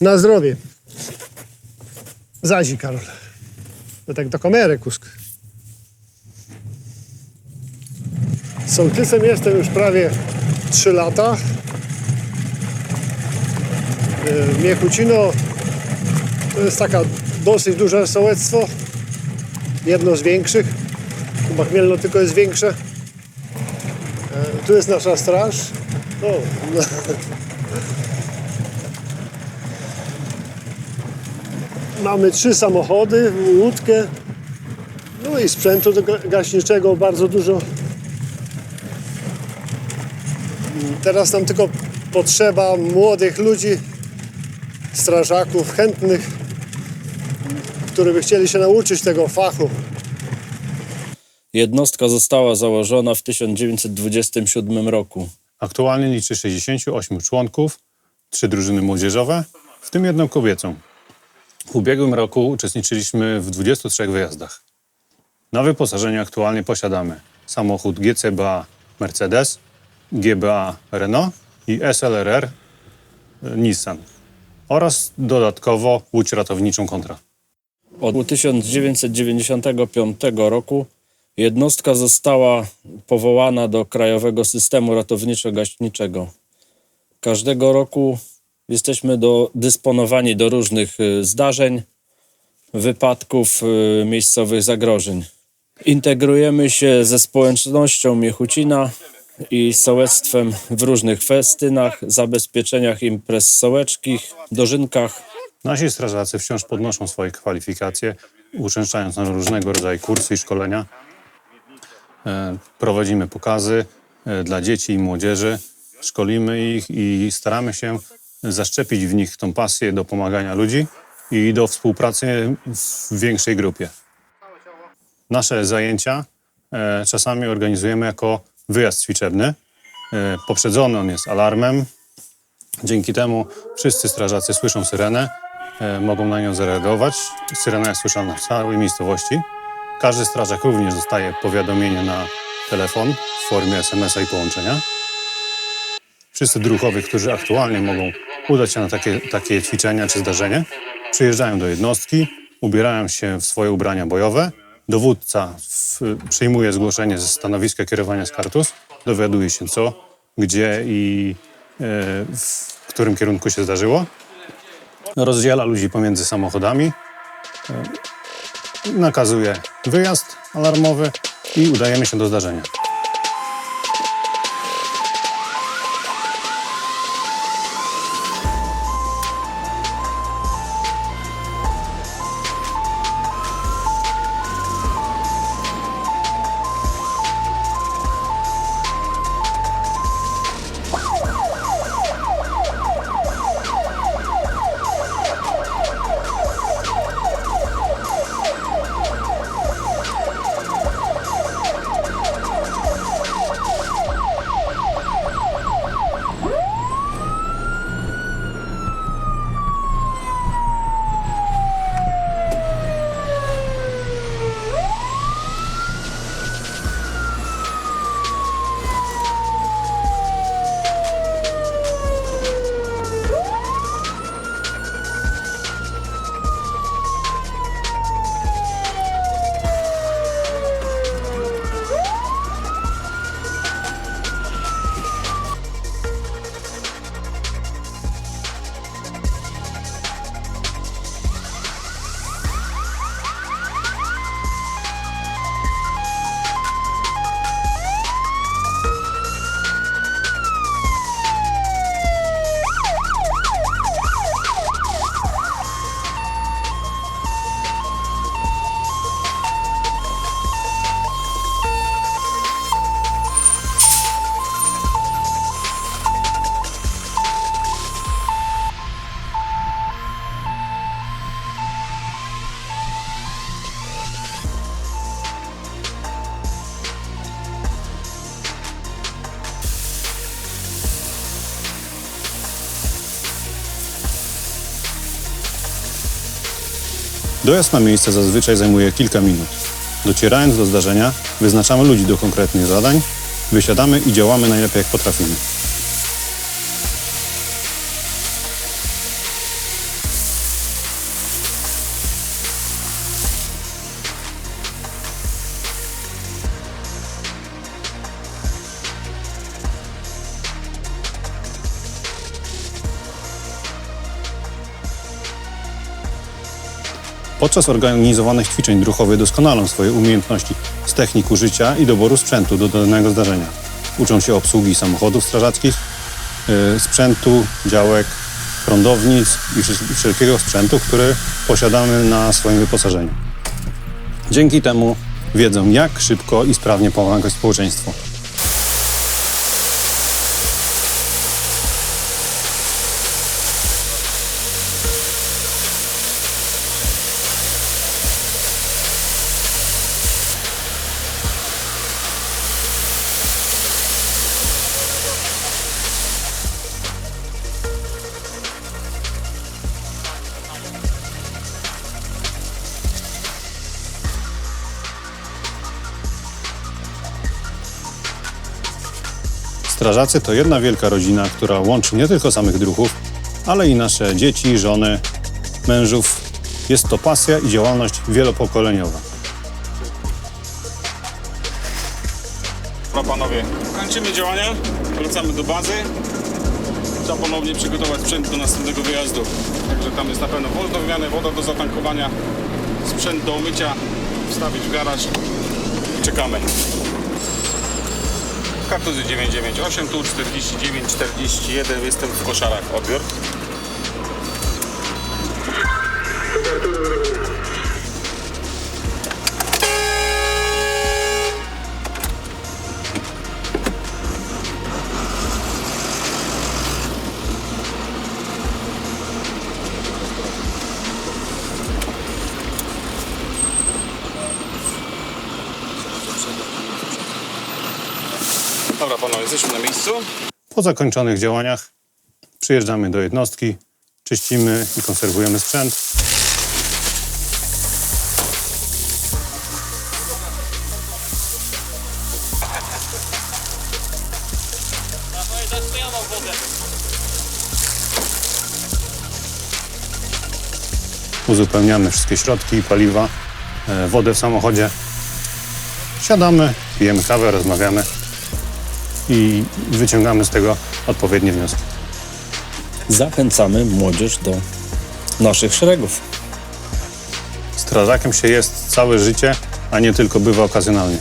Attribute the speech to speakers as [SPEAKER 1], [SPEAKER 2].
[SPEAKER 1] Na zdrowie. Zazi, Karol. No tak do kamery, kusk. Sołtysem jestem już prawie 3 lata. E, Miekucino to jest taka dosyć duże sołectwo. Jedno z większych. Chyba Chmielno tylko jest większe. E, Tu jest nasza straż. O, no. Mamy trzy samochody, łódkę, no i sprzętu gaśniczego bardzo dużo. Teraz nam tylko potrzeba młodych ludzi, strażaków, chętnych, którzy by chcieli się nauczyć tego fachu.
[SPEAKER 2] Jednostka została założona w 1927 roku.
[SPEAKER 3] Aktualnie liczy 68 członków, trzy drużyny młodzieżowe, w tym jedną kobiecą. W ubiegłym roku uczestniczyliśmy w 23 wyjazdach. Na wyposażeniu aktualnie posiadamy samochód GCBA Mercedes, GBA Renault i SLRR e, Nissan oraz dodatkowo łódź ratowniczą kontra.
[SPEAKER 2] Od 1995 roku jednostka została powołana do Krajowego Systemu Ratowniczo-Gaśniczego. Każdego roku jesteśmy do, dysponowani do różnych y, zdarzeń, wypadków, y, miejscowych zagrożeń. Integrujemy się ze społecznością Miechucina i sołectwem w różnych festynach, zabezpieczeniach imprez sołeckich, dożynkach,
[SPEAKER 3] Nasi strażacy wciąż podnoszą swoje kwalifikacje, uczęszczając na różnego rodzaju kursy i szkolenia. E, Prowadzimy pokazy e, dla dzieci i młodzieży, szkolimy ich i staramy się zaszczepić w nich tą pasję do pomagania ludzi i do współpracy w większej grupie. Nasze zajęcia e, czasami organizujemy jako wyjazd ćwiczebny. E, Poprzedzony on jest alarmem, Dzięki temu wszyscy strażacy słyszą syrenę, e, mogą na nią zareagować. Syrena jest słyszana w całej miejscowości. Każdy strażak również dostaje powiadomienie na telefon w formie SMS-a i połączenia. Wszyscy druhowie, którzy aktualnie mogą udać się na takie, takie ćwiczenia czy zdarzenie, przyjeżdżają do jednostki, ubierają się w swoje ubrania bojowe. Dowódca w, przyjmuje zgłoszenie ze stanowiska kierowania z kartus, dowiaduje się co, gdzie i e, w którym kierunku się zdarzyło. Rozdziela ludzi pomiędzy samochodami, e, nakazuje wyjazd alarmowy i udajemy się do zdarzenia. Dojazd na miejsce zazwyczaj zajmuje kilka minut. Docierając do zdarzenia, wyznaczamy ludzi do konkretnych zadań, wysiadamy i działamy najlepiej jak potrafimy. Podczas organizowanych ćwiczeń druchowie doskonalą swoje umiejętności z technik użycia i doboru sprzętu do danego zdarzenia. Uczą się obsługi samochodów strażackich, y, sprzętu, działek, prądownic i wszelkiego sprzętu, który posiadamy na swoim wyposażeniu. Dzięki temu wiedzą, jak szybko i sprawnie pomagać społeczeństwu. Strażacy to jedna wielka rodzina, która łączy nie tylko samych druhów, ale i nasze dzieci, żony, mężów. Jest to pasja i działalność wielopokoleniowa.
[SPEAKER 4] Dobra panowie, kończymy działania, wracamy do bazy. Trzeba ponownie przygotować sprzęt do następnego wyjazdu. Także tam jest na pewno woz do wymiany, woda do zatankowania, sprzęt do umycia, wstawić w garaż i czekamy. Kartuzy 998, tu 49, 41, jestem w koszarach, odbiór. Jesteśmy na miejscu.
[SPEAKER 3] Po zakończonych działaniach przyjeżdżamy do jednostki, czyścimy i konserwujemy sprzęt. Uzupełniamy wszystkie środki, paliwa, e, wodę w samochodzie. Siadamy, pijemy kawę, rozmawiamy i wyciągamy z tego odpowiednie wnioski.
[SPEAKER 2] Zachęcamy młodzież do naszych szeregów.
[SPEAKER 3] Strażakiem się jest całe życie, a nie tylko bywa okazjonalnie.